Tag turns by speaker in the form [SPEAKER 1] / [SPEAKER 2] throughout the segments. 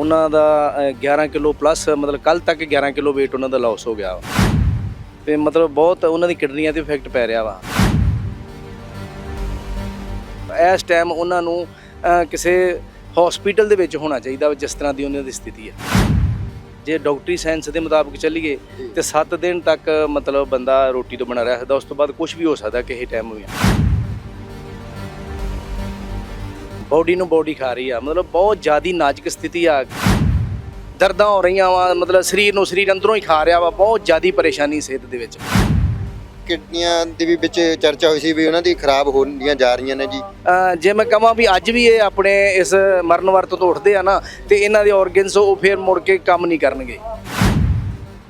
[SPEAKER 1] ਉਹਨਾਂ ਦਾ ਅ, 11 kilo plus ਮਤਲਬ ਕੱਲ ਤੱਕ 11 ਕਿਲੋ weight ਉਹਨਾਂ ਦਾ ਲਾਸ ਹੋ ਗਿਆ ਵਾ। ਤੇ ਮਤਲਬ ਬਹੁਤ ਉਹਨਾਂ ਦੀ ਕਿਡਨੀਆਂ ਤੇ ਇਫੈਕਟ ਪੈ ਰਿਹਾ ਵਾ। ਇਸ ਟਾਈਮ ਉਹਨਾਂ ਨੂੰ ਕਿਸੇ ਹਸਪੀਟਲ ਦੇ ਵਿੱਚ ਹੋਣਾ ਚਾਹੀਦਾ ਜਿਸ ਤਰ੍ਹਾਂ ਦੀ ਉਹਨਾਂ ਦੀ ਸਥਿਤੀ ਹੈ ਜੇ ਡਾਕਟਰੀ ਸਾਇੰਸ ਦੇ ਮੁਤਾਬਕ ਚੱਲੀਏ ਤੇ 7 ਦਿਨ ਤੱਕ ਮਤਲਬ ਬੰਦਾ ਰੋਟੀ ਤੋਂ ਬਣਾ ਰਿਹਾ ਸਕਦਾ ਉਸ ਤੋਂ ਬਾਅਦ ਕੁਝ ਵੀ ਹੋ ਸਕਦਾ ਕਿਸੇ ਟਾਈਮ ਵੀ ਬੋਡੀ ਨੂੰ ਬੋਡੀ ਖਾ ਰਹੀ ਆ। ਮਤਲਬ ਬਹੁਤ ਜ਼ਿਆਦੀ ਨਾਜ਼ੁਕ ਸਥਿਤੀ ਆ। ਦਰਦਾਂ ਹੋ ਰਹੀਆਂ ਵਾ ਮਤਲਬ ਸਰੀਰ ਨੂੰ ਸਰੀਰ ਅੰਦਰੋਂ ਹੀ ਖਾ ਰਿਹਾ ਵਾ ਬਹੁਤ ਜ਼ਿਆਦੀ ਪਰੇਸ਼ਾਨੀ ਸਿਹਤ ਦੇ ਵਿੱਚ।
[SPEAKER 2] ਕਿਡਨੀਆਂ ਦੀ ਵੀ ਵਿੱਚ ਚਰਚਾ ਹੋਈ ਸੀ ਵੀ ਉਹਨਾਂ ਦੀ ਖਰਾਬ ਹੋਣੀਆਂ ਜਾ ਰਹੀਆਂ ਨੇ ਜੀ।
[SPEAKER 1] ਜੇ ਮੈਂ ਕਹਾਂ ਵੀ ਅੱਜ ਵੀ ਇਹ ਆਪਣੇ ਇਸ ਮਰਨ ਵਰਤ ਤੋਂ ਉੱਠਦੇ ਆ ਨਾ ਤੇ ਇਹਨਾਂ ਦੇ ਆਰਗਨਸ ਉਹ ਫੇਰ ਮੁੜ ਕੇ ਕੰਮ ਨਹੀਂ ਕਰਨਗੇ।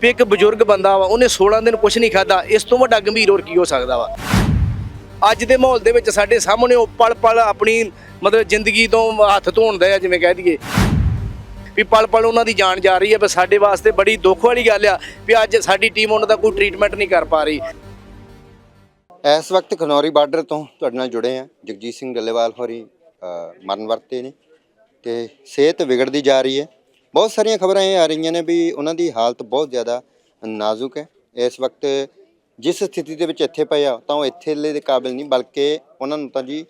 [SPEAKER 1] ਵੀ ਇੱਕ ਬਜ਼ੁਰਗ ਬੰਦਾ ਵਾ ਉਹਨੇ 16 ਦਿਨ ਕੁਝ ਨਹੀਂ ਖਾਦਾ ਇਸ ਤੋਂ ਵੱਡਾ ਗੰਭੀਰ ਹੋਰ ਕੀ ਹੋ ਸਕਦਾ ਵਾ? ਅੱਜ ਦੇ ਮਾਹੌਲ ਦੇ ਵਿੱਚ ਸਾਡੇ ਸਾਹਮਣੇ ਉਹ ਪਲ ਪਲ ਆਪਣੀ ਮਤਲਬ ਜ਼ਿੰਦਗੀ ਤੋਂ ਹੱਥ ਧੋਣਦੇ ਆ, ਜਿਵੇਂ ਕਹਿ ਦਈਏ। ਵੀ ਪਲ ਪਲ ਉਹਨਾਂ ਦੀ ਜਾਨ ਜਾ ਰਹੀ ਹੈ ਪਰ ਸਾਡੇ ਵਾਸਤੇ ਬੜੀ ਦੁੱਖ ਵਾਲੀ ਗੱਲ ਆ ਵੀ ਅੱਜ ਸਾਡੀ ਟੀਮ ਉਹਨਾਂ ਦਾ ਕੋਈ ਟ੍ਰੀਟਮੈਂਟ ਨਹੀਂ ਕਰ ਪਾ ਰਹੀ।
[SPEAKER 2] ਇਸ ਵਕਤ ਖਨੌਰੀ ਬਾਰਡਰ ਤੋਂ ਤੁਹਾਡੇ ਨਾਲ ਜੁੜੇ ਆ, ਜਗਜੀਤ ਸਿੰਘ ਡੱਲੇਵਾਲ ਹੋਰੀ ਮਰਨ ਵਰਤੇ ਨੇ। ਤੇ ਸਿਹਤ ਵਿਗੜਦੀ ਜਾ ਰਹੀ ਹੈ। ਬਹੁਤ ਸਾਰੀਆਂ ਖਬਰਾਂ ਇਹ ਆ ਰਹੀਆਂ ਨੇ ਵੀ ਉਹਨਾਂ ਦੀ ਹਾਲਤ ਬਹੁਤ ਜ਼ਿਆਦਾ ਨਾਜ਼ੁਕ ਹੈ। ਇਸ ਵਕਤ ਜਿਸ ਸਥਿਤੀ ਦੇ ਵਿੱਚ ਇੱਥੇ ਪਏ ਆ ਤਾਂ ਉਹ ਇੱਥੇ ਦੇ ਕਾਬਿਲ ਨਹੀਂ ਬਲਕਿ ਉਹਨਾਂ ਨੂੰ ਤਾਂ ਜੀ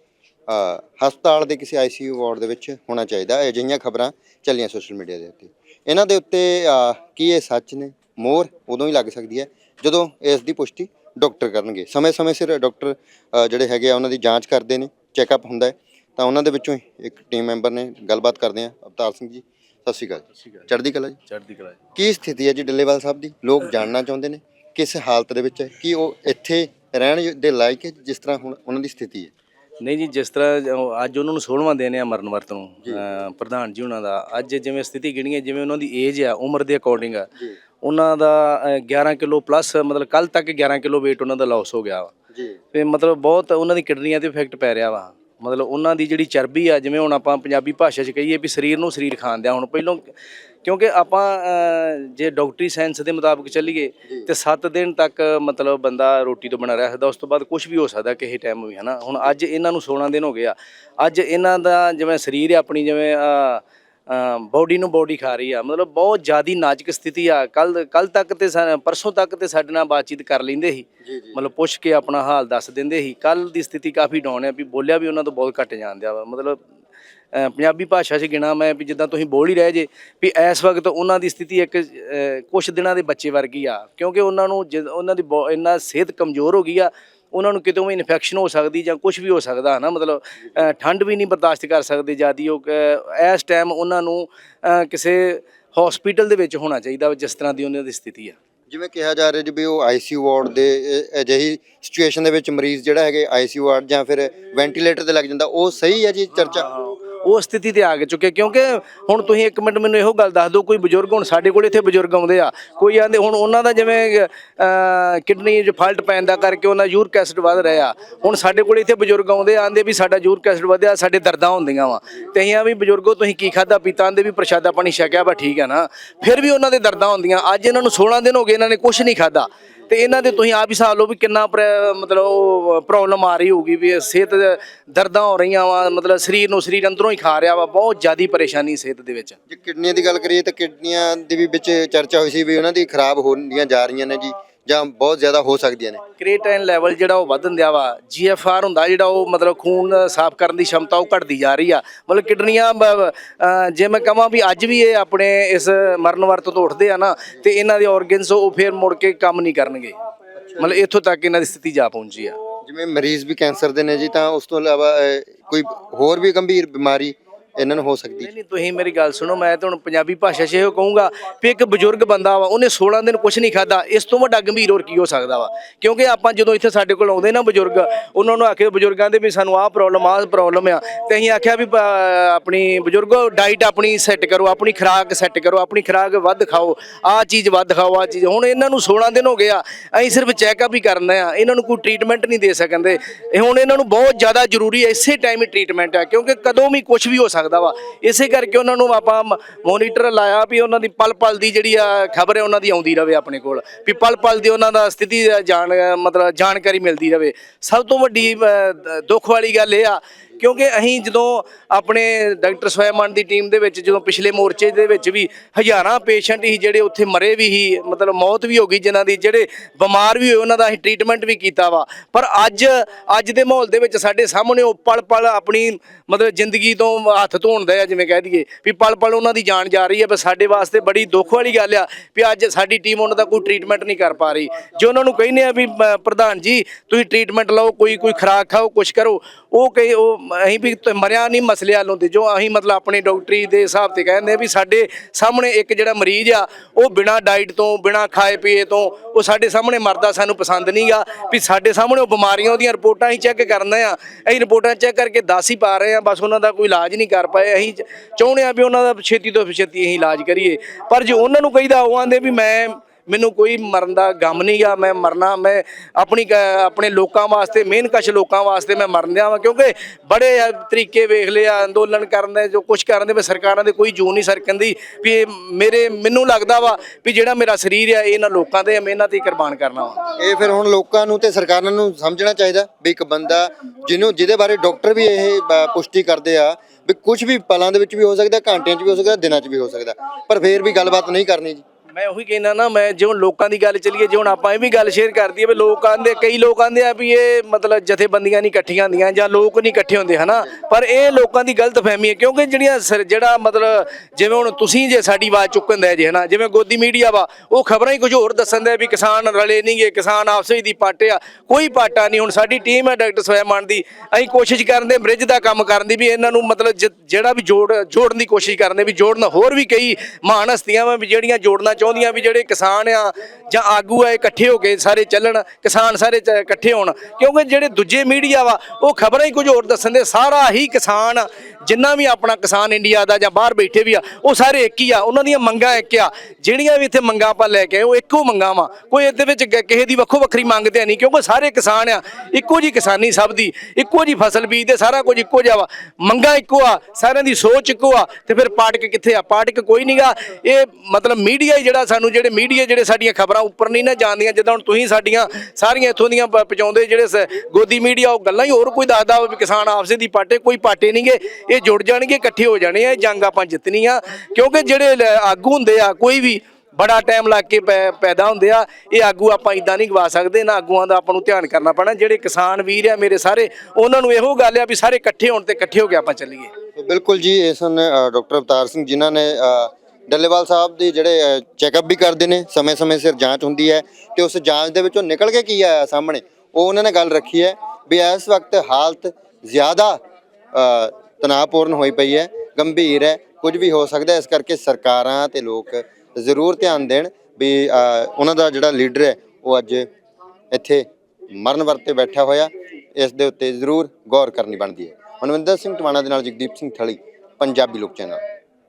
[SPEAKER 2] ਹਸਪਤਾਲ ਦੇ ਕਿਸੇ ਆਈਸੀਯੂ ਵਾਰਡ ਦੇ ਵਿੱਚ ਹੋਣਾ ਚਾਹੀਦਾ ਅਜਿਹੀਆਂ ਖਬਰਾਂ ਚੱਲੀਆਂ ਸੋਸ਼ਲ ਮੀਡੀਆ ਦੇ ਉੱਤੇ। ਇਹਨਾਂ ਦੇ ਉੱਤੇ ਕੀ ਇਹ ਸੱਚ ਨੇ? ਮੋਹਰ ਉਦੋਂ ਹੀ ਲੱਗ ਸਕਦੀ ਹੈ ਜਦੋਂ ਇਸ ਦੀ ਪੁਸ਼ਟੀ ਡਾਕਟਰ ਕਰਨਗੇ। ਸਮੇਂ-ਸਮੇਂ ਸਿਰ ਡਾਕਟਰ ਜਿਹੜੇ ਹੈਗੇ ਆ ਉਹਨਾਂ ਦੀ ਜਾਂਚ ਕਰਦੇ ਨੇ ਚੈੱਕਅਪ ਹੁੰਦਾ ਹੈ। ਤਾਂ ਉਹਨਾਂ ਦੇ ਵਿੱਚੋਂ ਇੱਕ ਟੀਮ ਮੈਂਬਰ ਨੇ ਗੱਲਬਾਤ ਕਰਦੇ ਆ ਅਵਤਾਰ ਸਿੰਘ ਜੀ ਸਤਿ ਸ਼੍ਰੀ ਅਕਾਲ ਚੜ੍ਹਦੀ ਕਲਾ ਜੀ।
[SPEAKER 1] ਚੜ੍ਹਦੀ ਕਲਾ
[SPEAKER 2] ਕੀ ਸਥਿਤੀ ਹੈ ਜੀ ਡੱਲੇਵਾਲ ਸਾਹਿਬ ਦੀ? ਲੋਕ ਜਾਣਨਾ ਚਾਹੁੰਦੇ ਨੇ। ਕਿਸ ਹਾਲਤ ਦੇ ਵਿੱਚ ਹੈ? ਕੀ ਉਹ ਇੱਥੇ ਰਹਿਣ ਦੇ ਲਾਇਕ ਹੈ ਜਿਸ ਤਰ੍ਹਾਂ ਹੁਣ ਉਹਨਾਂ ਦੀ ਸਥਿਤੀ ਹੈ?
[SPEAKER 1] ਨਹੀਂ ਜੀ ਜਿਸ ਤਰ੍ਹਾਂ ਉਹ ਅੱਜ ਉਹਨਾਂ ਨੂੰ 16ਵਾਂ ਦਿਨ ਆ ਮਰਨ ਵਰਤ ਨੂੰ ਅਹ ਪ੍ਰਧਾਨ ਜੀ ਉਹਨਾਂ ਦਾ। ਅੱਜ ਜਿਵੇਂ ਸਥਿਤੀ ਗਿਣੀ ਹੈ ਜਿਵੇਂ ਉਹਨਾਂ ਦੀ ਏਜ ਆ ਉਮਰ ਦੇ ਅਕੋਰਡਿੰਗ ਆ ਉਹਨਾਂ ਦਾ ਅਹ, 11 ਕਿਲੋ ਪਲੱਸ ਮਤਲਬ ਕੱਲ ਤੱਕ 11 ਕਿਲੋ weight ਉਹਨਾਂ ਦਾ ਲਾਸ ਹੋ ਗਿਆ ਵਾ।
[SPEAKER 2] ਜੀ।
[SPEAKER 1] ਤੇ ਮਤਲਬ ਬਹੁਤ ਉਹਨਾਂ ਦੀ ਕਿਡਨੀਆਂ ਤੇ ਇਫੈਕਟ ਪੈ ਰਿਹਾ ਵਾ। ਮਤਲਬ ਉਹਨਾਂ ਦੀ ਜਿਹੜੀ ਚਰਬੀ ਆ ਜਿਵੇਂ ਹੁਣ ਆਪਾਂ ਪੰਜਾਬੀ ਭਾਸ਼ਾ 'ਚ ਕਹੀਏ ਵੀ ਸਰੀਰ ਨੂੰ ਸਰੀਰ ਖਾਣ ਦਿਆ ਹੁਣ ਪਹਿਲੋਂ ਕਿਉਂਕਿ ਆਪਾਂ ਜੇ ਡਾਕਟਰੀ ਸਾਇੰਸ ਦੇ ਮੁਤਾਬਕ ਚੱਲੀਏ ਤੇ 7 ਦਿਨ ਤੱਕ ਮਤਲਬ ਬੰਦਾ ਰੋਟੀ ਤੋਂ ਬਣਾ ਰਹਿ ਸਕਦਾ ਉਸ ਤੋਂ ਬਾਅਦ ਕੁਝ ਵੀ ਹੋ ਸਕਦਾ ਕਿਸੇ ਟਾਈਮ ਵੀ ਹਨਾ? ਹੁਣ ਅੱਜ ਇਹਨਾਂ ਨੂੰ 16 ਦਿਨ ਹੋ ਗਏ ਆ। ਅੱਜ ਇਹਨਾਂ ਦਾ ਜਿਵੇਂ ਸਰੀਰ ਆਪਣੀ ਜਿਵੇਂ ਬੋਡੀ ਨੂੰ ਬੋਡੀ ਖਾ ਰਹੀ ਆ। ਮਤਲਬ ਬਹੁਤ ਜ਼ਿਆਦੀ ਨਾਜ਼ੁਕ ਸਥਿਤੀ ਆ। ਕੱਲ ਕੱਲ ਤੱਕ ਤੇ ਪਰਸੋਂ ਤੱਕ ਤੇ ਸਾਡੇ ਨਾਲ ਬਾਤਚੀਤ ਕਰ ਲੈਂਦੇ ਸੀ। ਮਤਲਬ ਪੁੱਛ ਕੇ ਆਪਣਾ ਹਾਲ ਦੱਸ ਦਿੰਦੇ ਸੀ। ਕੱਲ ਦੀ ਸਥਿਤੀ ਕਾਫੀ ਡਾਊਨ ਹੈ ਵੀ ਬੋਲਿਆ ਵੀ ਉਹਨਾਂ ਤੋਂ ਬਹੁਤ ਘੱਟ ਜਾਂਦਿਆ ਵਾ ਮਤਲਬ ਪੰਜਾਬੀ ਭਾਸ਼ਾ 'ਚ ਗਿਣਾ ਮੈਂ ਵੀ ਜਿੱਦਾਂ ਤੁਸੀਂ ਬੋਲ ਹੀ ਰਹੇ ਜੇ ਵੀ ਇਸ ਵਕਤ ਉਹਨਾਂ ਦੀ ਸਥਿਤੀ ਇੱਕ ਅਹ, ਕੁਛ ਦਿਨਾਂ ਦੇ ਬੱਚੇ ਵਰਗੀ ਆ। ਕਿਉਂਕਿ ਉਹਨਾਂ ਨੂੰ ਜਦ- ਉਹਨਾਂ ਦੀ ਬਹੁ- ਇੰਨਾ ਸਿਹਤ ਕਮਜ਼ੋਰ ਹੋ ਗਈ ਆ ਉਹਨਾਂ ਨੂੰ ਕਿਤੋਂ ਵੀ ਇਨਫੈਕਸ਼ਨ ਹੋ ਸਕਦੀ ਜਾਂ ਕੁਝ ਵੀ ਹੋ ਸਕਦਾ ਹੈ ਨਾ ਮਤਲਬ ਠੰਡ ਵੀ ਨਹੀਂ ਬਰਦਾਸ਼ਤ ਕਰ ਸਕਦੇ ਜਿਆਦੀ ਉਹ ਕ- ਇਸ ਟਾਈਮ ਉਹਨਾਂ ਨੂੰ ਕਿਸੇ ਹਸਪੀਟਲ ਦੇ ਵਿੱਚ ਹੋਣਾ ਚਾਹੀਦਾ ਜਿਸ ਤਰ੍ਹਾਂ ਦੀ ਉਹਨਾਂ ਦੀ ਸਥਿਤੀ ਆ।
[SPEAKER 2] ਜਿਵੇਂ ਕਿਹਾ ਜਾ ਰਿਹਾ ਜੀ ਵੀ ਉਹ ਆਈਸੀਯੂ ਵਾਰਡ ਦੇ ਅਜਿਹੀ ਸਿਚੁਏਸ਼ਨ ਦੇ ਵਿੱਚ ਮਰੀਜ਼ ਜਿਹੜਾ ਹੈਗੇ ਆਈਸੀਯੂ ਵਾਰਡ ਜਾਂ ਫਿਰ ਵੈਂਟੀਲੇਟਰ ਤੇ ਲੱਗ ਜਾਂਦਾ ਉਹ ਸਹੀ ਹੈ ਜੀ ਚਰਚਾ?
[SPEAKER 1] ਉਹ ਸਥਿਤੀ ਤੇ ਆ ਕੇ ਚੁੱਕੇ। ਕਿਉਂਕਿ ਹੁਣ ਤੁਸੀਂ ਇੱਕ ਮਿੰਟ ਮੈਨੂੰ ਇਹੋ ਗੱਲ ਦੱਸ ਦਿਓ, ਕੋਈ ਬਜ਼ੁਰਗ ਹੁਣ ਸਾਡੇ ਕੋਲ ਇੱਥੇ ਬਜ਼ੁਰਗ ਆਉਂਦੇ ਆ, ਕੋਈ ਆਂਦੇ ਹੁਣ ਉਹਨਾਂ ਦਾ ਜਿਵੇਂ ਕਿਡਨੀ 'ਚ ਫਾਲਟ ਪੈਣ ਦਾ ਕਰਕੇ ਉਹਨਾਂ ਯੂਰਿਕ ਐਸਿਡ ਵੱਧ ਰਿਹਾ। ਹੁਣ ਸਾਡੇ ਕੋਲ ਇੱਥੇ ਬਜ਼ੁਰਗ ਆਉਂਦੇ ਆ, ਆਂਦੇ ਵੀ ਸਾਡਾ ਯੂਰਿਕ ਐਸਿਡ ਵਧਿਆ, ਸਾਡੇ ਦਰਦਾਂ ਹੁੰਦੀਆਂ ਵਾ। ਤੇ ਅਸੀਂ ਆ ਵੀ ਬਜ਼ੁਰਗੋ ਤੁਸੀਂ ਕੀ ਖਾਦਾ ਪੀਤਾ? ਆਂਦੇ ਵੀ ਪ੍ਰਸ਼ਾਦਾ ਪਾਣੀ ਛਕਿਆ ਵਾ ਠੀਕ ਆ ਨਾ। ਫਿਰ ਵੀ ਉਹਨਾਂ ਦੇ ਦਰਦਾਂ ਹੁੰਦੀਆਂ। ਅੱਜ ਇਹਨਾਂ ਨੂੰ 16 ਦਿਨ ਹੋ ਗਏ, ਇਹਨਾਂ ਨੇ ਕੁਝ ਨਹੀਂ ਖਾਦਾ ਤੇ ਇਹਨਾਂ ਦੇ ਤੁਸੀਂ ਆਪ ਹੀ ਹਿਸਾਬ ਲਓ ਵੀ ਕਿੰਨਾ ਪ੍ਰ- ਮਤਲਬ ਉਹ ਪ੍ਰੋਬਲਮ ਆ ਰਹੀ ਹੋਊਗੀ ਵੀ ਇਹ ਸਿਹਤ ਦਰਦਾਂ ਹੋ ਰਹੀਆਂ ਵਾ, ਮਤਲਬ ਸਰੀਰ ਨੂੰ ਸਰੀਰ ਅੰਦਰੋਂ ਹੀ ਖਾ ਰਿਹਾ ਵਾ, ਬਹੁਤ ਜ਼ਿਆਦੀ ਪਰੇਸ਼ਾਨੀ ਸਿਹਤ ਦੇ ਵਿੱਚ।
[SPEAKER 2] ਜੇ ਕਿਡਨੀਆਂ ਦੀ ਗੱਲ ਕਰੀਏ ਤਾਂ ਕਿਡਨੀਆਂ ਦੀ ਵੀ ਵਿੱਚ ਚਰਚਾ ਹੋਈ ਸੀ ਵੀ ਉਹਨਾਂ ਦੀ ਖਰਾਬ ਹੋਣੀਆਂ ਜਾ ਰਹੀਆਂ ਨੇ ਜੀ। ਜਾਂ ਬਹੁਤ ਜ਼ਿਆਦਾ ਹੋ ਸਕਦੀਆਂ ਨੇ।
[SPEAKER 1] ਕ੍ਰੀਏਟਾਈਨ ਲੈਵਲ ਜਿਹੜਾ ਉਹ ਵਧਣ ਦਿਆ ਵਾ ਜੀਐਫਆਰ ਹੁੰਦਾ ਜਿਹੜਾ ਉਹ ਮਤਲਬ ਖੂਨ ਸਾਫ਼ ਕਰਨ ਦੀ ਸ਼ਮਤਾ ਉਹ ਘਟਦੀ ਜਾ ਰਹੀ ਆ। ਮਤਲਬ ਕਿਡਨੀਆਂ ਜੇ ਮੈਂ ਕਹਾਂ ਵੀ ਅੱਜ ਵੀ ਇਹ ਆਪਣੇ ਇਸ ਮਰਨ ਵਰਤ ਤੋਂ ਉੱਠਦੇ ਆ ਨਾ ਤੇ ਇਹਨਾਂ ਦੇ ਆਰਗਨਸ ਉਹ ਫੇਰ ਮੁੜ ਕੇ ਕੰਮ ਨਹੀਂ ਕਰਨਗੇ। ਮਤਲਬ ਇੱਥੋਂ ਤੱਕ ਇਹਨਾਂ ਦੀ ਸਥਿਤੀ ਜਾ ਪਹੁੰਚੀ ਆ।
[SPEAKER 2] ਜਿਵੇਂ ਮਰੀਜ਼ ਵੀ ਕੈਂਸਰ ਦੇ ਨੇ ਜੀ ਤਾਂ ਉਸ ਤੋਂ ਇਲਾਵਾ ਕੋਈ ਹੋਰ ਵੀ ਗੰਭੀਰ ਬਿਮਾਰੀ ਇਹਨਾਂ ਨੂੰ ਹੋ ਸਕਦੀ
[SPEAKER 1] ਨਹੀਂ ਨਹੀਂ, ਤੁਸੀਂ ਮੇਰੀ ਗੱਲ ਸੁਣੋ, ਮੈਂ ਤਾਂ ਹੁਣ ਪੰਜਾਬੀ ਭਾਸ਼ਾ 'ਚ ਇਹੋ ਕਹੂੰਗਾ ਵੀ ਇੱਕ ਬਜ਼ੁਰਗ ਬੰਦਾ ਵਾ, ਉਹਨੇ 16 ਦਿਨ ਕੁਝ ਨਹੀਂ ਖਾਦਾ ਇਸ ਤੋਂ ਵੱਡਾ ਗੰਭੀਰ ਹੋਰ ਕੀ ਹੋ ਸਕਦਾ ਵਾ? ਕਿਉਂਕਿ ਆਪਾਂ ਜਦੋਂ ਇੱਥੇ ਸਾਡੇ ਕੋਲ ਆਉਂਦੇ ਨਾ ਬਜ਼ੁਰਗ, ਉਹਨਾਂ ਨੂੰ ਆਖੇ ਬਜ਼ੁਰਗਾਂ ਦੇ ਵੀ ਸਾਨੂੰ ਆਹ ਪ੍ਰੋਬਲਮ ਆਹ ਪ੍ਰੋਬਲਮ ਆ। ਤੇ ਅਸੀਂ ਆਖਿਆ ਵੀ ਪ- ਆਪਣੀ ਬਜ਼ੁਰਗੋ ਡਾਈਟ ਆਪਣੀ ਸੈੱਟ ਕਰੋ, ਆਪਣੀ ਖੁਰਾਕ ਸੈੱਟ ਕਰੋ, ਆਪਣੀ ਖੁਰਾਕ ਵੱਧ ਖਾਓ, ਆਹ ਚੀਜ਼ ਵੱਧ ਖਾਓ, ਆਹ ਚੀਜ਼। ਹੁਣ ਇਹਨਾਂ ਨੂੰ 16 ਦਿਨ ਹੋ ਗਏ ਆ, ਅਸੀਂ ਸਿਰਫ ਚੈੱਕਅਪ ਹੀ ਕਰਨਾ ਆ, ਇਹਨਾਂ ਨੂੰ ਕੋਈ ਟ੍ਰੀਟਮੈਂਟ ਨਹੀਂ ਦੇ ਸਕੰਦੇ ਇਹ ਹੁਣ ਇਹਨਾਂ ਨੂੰ ਬਹੁਤ ਜ਼ਿਆਦਾ ਜ਼ਰੂਰੀ ਹੈ ਇਸੇ ਟਾਈਮ ਹੀ ਟ੍ਰੀਟਮੈਂਟ ਆ, ਕਿਉਂਕਿ ਕਦੋਂ ਵੀ ਕੁਝ ਵੀ ਹੋ ਸਕਦਾ ਵਾ। ਇਸੇ ਕਰਕੇ ਉਹਨਾਂ ਨੂੰ ਆਪਾਂ ਮੋਨੀਟਰ ਲਾਇਆ ਵੀ ਉਹਨਾਂ ਦੀ ਪਲ ਪਲ ਦੀ ਜਿਹੜੀ ਆ ਖਬਰ ਹੈ ਉਹਨਾਂ ਦੀ ਆਉਂਦੀ ਰਵੇ ਆਪਣੇ ਕੋਲ। ਵੀ ਪਲ ਪਲ ਦੀ ਉਹਨਾਂ ਦਾ ਸਥਿਤੀ ਜਾਣ ਮਤਲਬ ਜਾਣਕਾਰੀ ਮਿਲਦੀ ਰਵੇ। ਸਭ ਤੋਂ ਵੱਡੀ ਅ, ਦੁੱਖ ਵਾਲੀ ਗੱਲ ਇਹ ਆ ਕਿਉਂਕਿ ਅਸੀਂ ਜਦੋਂ ਆਪਣੇ ਡਾਕਟਰ ਸਵੈਮਨ ਦੀ ਟੀਮ ਦੇ ਵਿੱਚ, ਜਦੋਂ ਪਿਛਲੇ ਮੋਰਚੇ ਦੇ ਵਿੱਚ ਵੀ ਹਜ਼ਾਰਾਂ ਪੇਸ਼ੈਂਟ ਹੀ ਜਿਹੜੇ ਉੱਥੇ ਮਰੇ ਵੀ ਹੀ ਮਤਲਬ ਮੌਤ ਵੀ ਹੋ ਗਈ ਜਿਨ੍ਹਾਂ ਦੀ, ਜਿਹੜੇ ਬਿਮਾਰ ਵੀ ਹੋਏ, ਉਹਨਾਂ ਦਾ ਅਸੀਂ ਟ੍ਰੀਟਮੈਂਟ ਵੀ ਕੀਤਾ ਵਾ। ਪਰ ਅੱਜ ਅੱਜ ਦੇ ਮਾਹੌਲ ਦੇ ਵਿੱਚ ਸਾਡੇ ਸਾਹਮਣੇ ਉਹ ਪਲ ਪਲ ਆਪਣੀ ਮਤਲਬ ਜ਼ਿੰਦਗੀ ਤੋਂ ਹੱਥ ਧੋਣਦੇ ਆ ਜਿਵੇਂ ਕਹਿ ਦਈਏ, ਵੀ ਪਲ ਪਲ ਉਹਨਾਂ ਦੀ ਜਾਨ ਜਾ ਰਹੀ ਹੈ, ਪਰ ਸਾਡੇ ਵਾਸਤੇ ਬੜੀ ਦੁੱਖ ਵਾਲੀ ਗੱਲ ਆ ਵੀ ਅੱਜ ਸਾਡੀ ਟੀਮ ਉਹਨਾਂ ਦਾ ਕੋਈ ਟ੍ਰੀਟਮੈਂਟ ਨਹੀਂ ਕਰ ਪਾ ਰਹੀ। ਜੇ ਉਹਨਾਂ ਨੂੰ ਕਹਿੰਦੇ ਆ ਵੀ ਪ੍ਰਧਾਨ ਜੀ, ਤੁਸੀਂ ਟ੍ਰੀਟਮੈਂਟ ਲਓ ਕੋਈ ਕੋਈ ਖੁਰਾਕ ਖਾਓ, ਕੁਛ ਕਰੋ, ਉਹ ਕਹੀ, ਉਹ ਅਸੀਂ ਵੀ ਤ- ਮਰਿਆ ਨਹੀਂ, ਮਸਲੇ ਹੱਲ ਹੁੰਦੇ। ਜੋ ਅਸੀਂ ਮਤਲਬ ਆਪਣੇ ਡਾਕਟਰੀ ਦੇ ਹਿਸਾਬ ਤੇ ਕਹਿੰਦੇ ਆ ਵੀ ਸਾਡੇ ਸਾਹਮਣੇ ਇੱਕ ਜਿਹੜਾ ਮਰੀਜ਼ ਆ, ਉਹ ਬਿਨਾ ਡਾਈਟ ਤੋਂ, ਬਿਨਾ ਖਾਏ ਪੀਏ ਤੋਂ, ਉਹ ਸਾਡੇ ਸਾਹਮਣੇ ਮਰਦਾ, ਸਾਨੂੰ ਪਸੰਦ ਨਹੀਂਗਾ ਵੀ ਸਾਡੇ ਸਾਹਮਣੇ ਉਹ ਬਿਮਾਰੀਆਂ ਉਹਦੀਆਂ ਰਿਪੋਰਟਾਂ ਹੀ ਚੈੱਕ ਕਰਦੇ ਆ। ਅਸੀਂ ਰਿਪੋਰਟਾਂ ਚੈੱਕ ਕਰਕੇ ਦੱਸ ਹੀ ਪਾ ਰਹੇ ਆ, ਬਸ ਉਹਨਾਂ ਦਾ ਕੋਈ ਇਲਾਜ ਨਹੀਂ ਕਰ ਪਾਏ। ਅਸੀਂ ਚ- ਚਾਹੁੰਦੇ ਆ ਵੀ ਉਹਨਾਂ ਦਾ ਛੇਤੀ ਤੋਂ ਛੇਤੀ ਅਸੀਂ ਇਲਾਜ ਕਰੀਏ। ਪਰ ਜੇ ਉਹਨਾਂ ਨੂੰ ਕਹੀਦਾ, ਉਹ ਆਂਦੇ ਵੀ ਮੈਂ ਮੈਨੂੰ ਕੋਈ ਮਰਨ ਦਾ ਗਮ ਨਹੀਂ ਆ, ਮੈਂ ਮਰਨਾ, ਮੈਂ ਆਪਣੀ ਕ- ਆਪਣੇ ਲੋਕਾਂ ਵਾਸਤੇ ਮਿਹਨਕਸ਼ ਲੋਕਾਂ ਵਾਸਤੇ ਮੈਂ ਮਰਨ ਦਿਆਂ ਵਾਂ, ਕਿਉਂਕਿ ਬੜੇ ਤਰੀਕੇ ਵੇਖ ਲਿਆ ਅੰਦੋਲਨ ਕਰਨ ਦੇ, ਜੋ ਕੁਝ ਕਰਨ ਦੇ, ਮੈਂ ਸਰਕਾਰਾਂ ਦੇ ਕੋਈ ਜੂ ਨਹੀਂ ਸਰਕਣ ਦੀ, ਵੀ ਇਹ ਮੇਰੇ, ਮੈਨੂੰ ਲੱਗਦਾ ਵਾ ਵੀ ਜਿਹੜਾ ਮੇਰਾ ਸਰੀਰ ਆ ਇਹਨਾਂ ਲੋਕਾਂ ਦੇ ਮਿਹਨਤ ਹੀ ਕੁਰਬਾਨ ਕਰਨਾ ਵਾ।
[SPEAKER 2] ਇਹ ਫਿਰ ਹੁਣ ਲੋਕਾਂ ਨੂੰ ਤੇ ਸਰਕਾਰਾਂ ਨੂੰ ਸਮਝਣਾ ਚਾਹੀਦਾ ਵੀ ਇੱਕ ਬੰਦਾ, ਜਿਹਨੂੰ, ਜਿਹਦੇ ਬਾਰੇ ਡਾਕਟਰ ਵੀ ਇਹ ਪੁਸ਼ਟੀ ਕਰਦੇ ਆ, ਵੀ ਕੁਝ ਵੀ ਪਲਾਂ ਦੇ ਵਿੱਚ ਵੀ ਹੋ ਸਕਦਾ, ਘੰਟਿਆਂ 'ਚ ਵੀ ਹੋ ਸਕਦਾ, ਦਿਨਾਂ 'ਚ ਵੀ ਹੋ ਸਕਦਾ, ਪਰ ਫੇਰ ਵੀ ਗੱਲਬਾਤ ਨਹੀਂ ਕਰਨੀ ਜੀ।
[SPEAKER 1] ਮੈਂ ਉਹੀ ਕਹਿੰਦਾ ਨਾ, ਮੈਂ ਜਿਉਂ ਲੋਕਾਂ ਦੀ ਗੱਲ ਚੱਲੀਏ ਜੇ ਹੁਣ ਆਪਾਂ ਇਹ ਵੀ ਗੱਲ ਸ਼ੇਅਰ ਕਰਦੀ ਹੈ ਵੀ ਲੋਕ ਆਂਦੇ, ਕਈ ਲੋਕ ਆਂਦੇ ਆ ਵੀ ਇਹ ਮਤਲਬ ਜਥੇਬੰਦੀਆਂ ਨਹੀਂ ਇਕੱਠੀਆਂ ਹੁੰਦੀਆਂ ਜਾਂ ਲੋਕ ਨਹੀਂ ਇਕੱਠੇ ਹੁੰਦੇ, ਹਨਾ? ਪਰ ਇਹ ਲੋਕਾਂ ਦੀ ਗਲਤ ਫਹਿਮੀ ਹੈ, ਕਿਉਂਕਿ ਜਿਹੜੀਆਂ ਸਰ- ਜਿਹੜਾ ਮਤਲਬ ਜਿਵੇਂ ਹੁਣ ਤੁਸੀਂ ਜੇ ਸਾਡੀ ਆਵਾਜ਼ ਚੁੱਕਣ ਦੇ ਜੇ, ਹਨਾ? ਜਿਵੇਂ ਗੋਦੀ ਮੀਡੀਆ ਵਾ, ਉਹ ਖਬਰਾਂ ਹੀ ਕੁਝ ਹੋਰ ਦੱਸਣ ਦੇ ਵੀ ਕਿਸਾਨ ਰਲੇ ਨਹੀਂਗੇ ਕਿਸਾਨ ਆਪਸ ਵਿੱਚ ਦੀ ਪਾਟੇ ਆ, ਕੋਈ ਪਾਟਾ ਨਹੀਂ ਹੁਣ ਸਾਡੀ ਟੀਮ ਹੈ ਡਾਕਟਰ ਸਵੈਮਾਨ ਦੀ, ਅਸੀਂ ਕੋਸ਼ਿਸ਼ ਕਰਨ ਦੇ ਬ੍ਰਿਜ ਦਾ ਕੰਮ ਕਰਨ ਦੀ ਵੀ ਇਹਨਾਂ ਨੂੰ ਮਤਲਬ ਜ- ਜਿਹੜਾ ਵੀ ਜੋੜ, ਜੋੜਨ ਦੀ ਕੋਸ਼ਿਸ਼ ਕਰਦੇ ਵੀ ਜੋੜਨ, ਹੋਰ ਵੀ ਕਈ ਮਹਾਨ ਹਸਤੀਆਂ ਵਾ ਵੀ ਜਿਹੜੀਆਂ ਜੋੜਨਾ ਚਾਹੁੰਦੀਆਂ ਵੀ ਜਿਹੜੇ ਕਿਸਾਨ ਆ ਜਾਂ ਆਗੂ ਆ ਇਕੱਠੇ ਹੋ ਕੇ ਸਾਰੇ ਚੱਲਣ, ਕਿਸਾਨ ਸਾਰੇ ਇਕੱਠੇ ਹੋਣ। ਕਿਉਂਕਿ ਜਿਹੜੇ ਦੂਜੇ ਮੀਡੀਆ ਵਾ, ਉਹ ਖਬਰਾਂ ਹੀ ਕੁਝ ਹੋਰ ਦੱਸਣ ਦੇ, ਸਾਰਾ ਹੀ ਕਿਸਾਨ, ਜਿੰਨਾ ਵੀ ਆਪਣਾ ਕਿਸਾਨ ਇੰਡੀਆ ਦਾ ਜਾਂ ਬਾਹਰ ਬੈਠੇ ਵੀ ਆ, ਉਹ ਸਾਰੇ ਇੱਕ ਹੀ ਆ, ਉਹਨਾਂ ਦੀਆਂ ਮੰਗਾਂ ਇੱਕ ਆ। ਜਿਹੜੀਆਂ ਵੀ ਇੱਥੇ ਮੰਗਾਂ ਆਪਾਂ ਲੈ ਕੇ ਆਏ, ਉਹ ਇੱਕੋ ਮੰਗਾਂ ਵਾ। ਕੋਈ ਇਹਦੇ ਵਿੱਚ ਕਿਸੇ ਦੀ ਵੱਖੋ ਵੱਖਰੀ ਮੰਗ ਤੇ ਨਹੀਂ, ਕਿਉਂਕਿ ਸਾਰੇ ਕਿਸਾਨ ਆ, ਇੱਕੋ ਜੀ ਕਿਸਾਨੀ ਸਭ ਦੀ, ਇੱਕੋ ਜੀ ਫਸਲ ਬੀਜਦੇ, ਸਾਰਾ ਕੁਝ ਇੱਕੋ ਜਿਹਾ ਵਾ। ਮੰਗਾਂ ਇੱਕੋ ਆ, ਸਾਰਿਆਂ ਦੀ ਸੋਚ ਇੱਕੋ ਆ, ਤੇ ਫਿਰ ਪਾਟਕ ਕਿੱਥੇ ਆ? ਪਾਟਕ ਕੋਈ ਨਹੀਂਗਾ ਇਹ ਮਤਲਬ ਮੀਡੀਆ ਹੀ ਜਿਹੜਾ ਸਾਨੂੰ ਜਿਹੜੇ ਮੀਡੀਆ ਜਿਹੜੇ ਸਾਡੀਆਂ ਖਬਰਾਂ ਉੱਪਰ ਨਹੀਂ ਨਾ ਜਾਂਦੀਆਂ, ਜਿੱਦਾਂ ਹੁਣ ਤੁਸੀਂ ਸਾਡੀਆਂ ਸਾਰੀਆਂ ਇੱਥੋਂ ਦੀਆਂ ਪਹੁੰਚਾਉਂਦੇ ਜਿਹੜੇ ਗੋਦੀ ਮੀਡੀਆ, ਉਹ ਗੱਲਾਂ ਹੀ ਹੋਰ ਕੋਈ ਦੱਸਦਾ ਵਾ ਕਿਸਾਨ ਆਪਸੇ ਦੀ ਪਾਟੇ, ਕੋਈ ਪਾਟੇ ਨਹੀਂਗੇ ਇਹ ਜੁੜ ਜਾਣਗੇ, ਇਕੱਠੇ ਹੋ ਜਾਣੇ ਆ, ਇਹ ਜੰਗ ਆਪਾਂ ਜਿੱਤਣੀ ਆ। ਕਿਉਂਕਿ ਜਿਹੜੇ ਆਗੂ ਹੁੰਦੇ ਆ, ਕੋਈ ਵੀ ਬੜਾ ਟਾਈਮ ਲੱਗ ਕੇ ਪੈ- ਪੈਦਾ ਹੁੰਦੇ ਆ, ਇਹ ਆਗੂ ਆਪਾਂ ਇਦਾਂ ਨਹੀਂ ਗਵਾ ਸਕਦੇ, ਨਾ ਆਗੂਆਂ ਦਾ ਆਪਾਂ ਨੂੰ ਧਿਆਨ ਕਰਨਾ ਪੈਣਾ। ਜਿਹੜੇ ਕਿਸਾਨ ਵੀਰ ਆ ਮੇਰੇ ਸਾਰੇ, ਉਹਨਾਂ ਨੂੰ ਇਹੋ ਗੱਲ ਆ ਵੀ ਸਾਰੇ ਇਕੱਠੇ ਹੋਣ ਤੇ ਇਕੱਠੇ ਹੋ ਕੇ ਆਪਾਂ ਚੱਲੀਏ।
[SPEAKER 2] ਬਿਲਕੁਲ ਜੀ, ਇਹ ਸਨ ਡਾਕਟਰ ਅਵਤਾਰ ਸਿੰਘ ਜਿਨ੍ਹਾਂ ਨੇ ਡੱਲੇਵਾਲ ਸਾਹਿਬ ਦੀ ਜਿਹੜੇ ਚੈੱਕਅਪ ਵੀ ਕਰਦੇ ਨੇ, ਸਮੇਂ-ਸਮੇਂ ਸਿਰ ਜਾਂਚ ਹੁੰਦੀ ਹੈ ਤੇ ਉਸ ਜਾਂਚ ਦੇ ਵਿੱਚੋਂ ਨਿਕਲ ਕੇ ਕੀ ਆਇਆ ਸਾਹਮਣੇ, ਉਹ ਉਹਨਾਂ ਨੇ ਗੱਲ ਰੱਖੀ ਹੈ ਵੀ ਇਸ ਵਕਤ ਹਾਲਤ ਜ਼ਿਆਦਾ ਤਣਾਅਪੂਰਨ ਹੋਈ ਪਈ ਹੈ, ਗੰਭੀਰ ਹੈ, ਕੁਝ ਵੀ ਹੋ ਸਕਦਾ ਇਸ ਕਰਕੇ ਸਰਕਾਰਾਂ ਤੇ ਲੋਕ ਜ਼ਰੂਰ ਧਿਆਨ ਦੇਣ ਵੀ ਉਹਨਾਂ ਦਾ ਜਿਹੜਾ ਲੀਡਰ ਹੈ, ਉਹ ਅੱਜ ਇੱਥੇ ਮਰਨ ਵਰਤੇ ਬੈਠਾ ਹੋਇਆ, ਇਸ ਦੇ ਉੱਤੇ ਜ਼ਰੂਰ ਗੌਰ ਕਰਨੀ ਬਣਦੀ ਹੈ। ਮਨਵਿੰਦਰ ਸਿੰਘ ਟਵਾਣਾ ਦੇ ਨਾਲ ਜਗਦੀਪ ਸਿੰਘ ਥਲੀ ਪੰਜਾਬੀ ਲੋਕ ਚੈਨਲ।